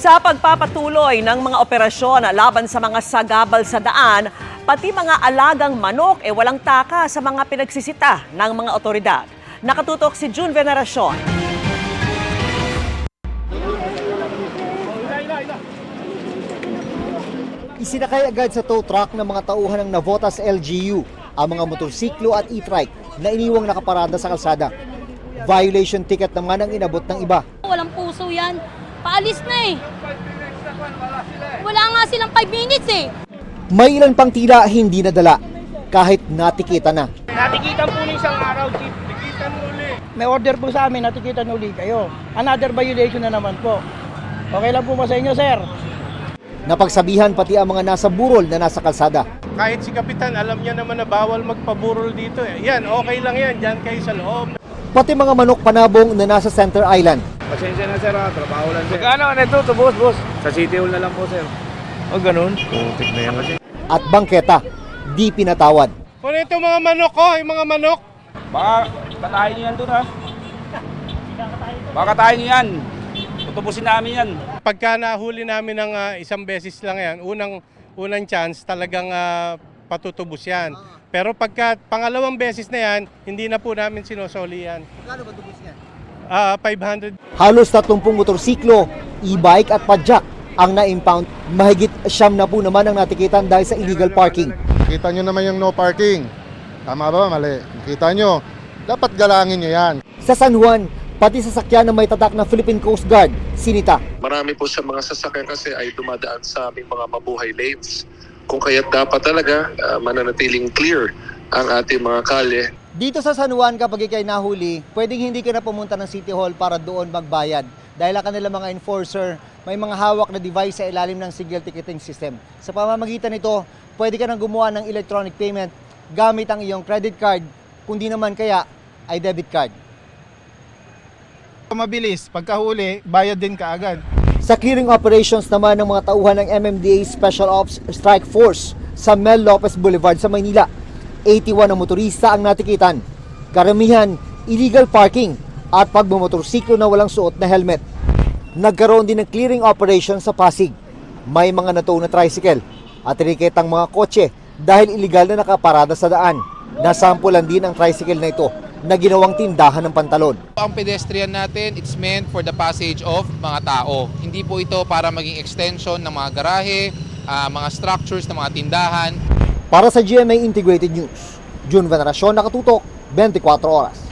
Sa pagpapatuloy ng mga operasyon laban sa mga sagabal sa daan, pati mga alagang manok e walang taka sa mga pinagsisita ng mga otoridad. Nakatutok si June Veneracion. Isinakay agad sa tow truck ng mga tauhan ng Navotas LGU ang mga motorsiklo at e-trike na iniwang nakaparada sa kalsada. Violation ticket naman ang inabot ng iba. Walang puso yan. Paalis na eh. Wala nga silang 5 minutes eh. May ilan pang tila hindi nadala kahit natikita na. Natikitan po ng isang araw, Chief. Tikitan uli. May order po sa amin, natikitan uli kayo. Another violation na naman po. Okay lang po ba sa inyo, sir? Napagsabihan pati ang mga nasa burol na nasa kalsada. kahit si Kapitan, alam niya naman na bawal magpaburol dito. Eh. Yan, okay lang yan. Diyan kayo sa loob. Pati mga manok panabong na nasa Center Island. Pasensya na sir, ah. trabaho lang sir. Magkano na ito, to boss, boss? Sa City Hall na lang po sir. O, ganun. Putik na yan kasi. At bangketa, di pinatawad. Kung ito mga manok ko, yung mga manok, Baka katayin niyo yan doon ha. Baka katayin niyo yan. Tutubusin namin yan. pagka nahuli namin ng ah, isang beses lang yan, unang, unang chance talagang ah, patutubos yan. Pero pagka pangalawang beses na yan, hindi na po namin sinosoli yan. Kano ba tubos niya? Ah, 500 Halos 30 motorsiklo, e-bike at padjak ang na-impound. Mahigit siyam na po naman ang natikitan dahil sa illegal parking. Kita nyo naman yung no parking. Tama ba? Mali. Kita nyo. Dapat galangin nyo yan. Sa San Juan, pati sasakyan na may tatak na Philippine Coast Guard, sinita. Marami po sa mga sasakyan kasi ay dumadaan sa aming mga mabuhay lanes. Kung kaya't dapat talaga ah, mananatiling clear ang ating mga kalye Dito sa San Juan, kapag ikay nahuli, pwedeng hindi ka na pumunta ng City Hall para doon magbayad. Dahil ang kanilang mga enforcer, may mga hawak na device sa ilalim ng signal ticketing system. Sa pamamagitan nito, pwede ka nang gumawa ng electronic payment gamit ang iyong credit card, kundi naman kaya ay debit card. Mabilis. Pagkahuli, bayad din ka agad. Sa clearing operations naman ng mga tauhan ng MMDA Special Ops Strike Force sa Mel Lopez Boulevard sa Maynila, 81 na motorista ang natikitan. Karamihan, illegal parking at pagmamotorsiklo na walang suot na helmet. Nagkaroon din ng clearing operation sa Pasig. May mga natuong na tricycle at tiniketang mga kotse dahil illegal na nakaparada sa daan. Nasampulan din ang tricycle na ito na ginawang tindahan ng pantalon. Ang pedestrian natin, it's meant for the passage of mga tao. Hindi po ito para maging extension ng mga garahe, ah, mga structures ng mga tindahan. Para sa GMA Integrated News, June Veneracion nakatutok, 24 oras.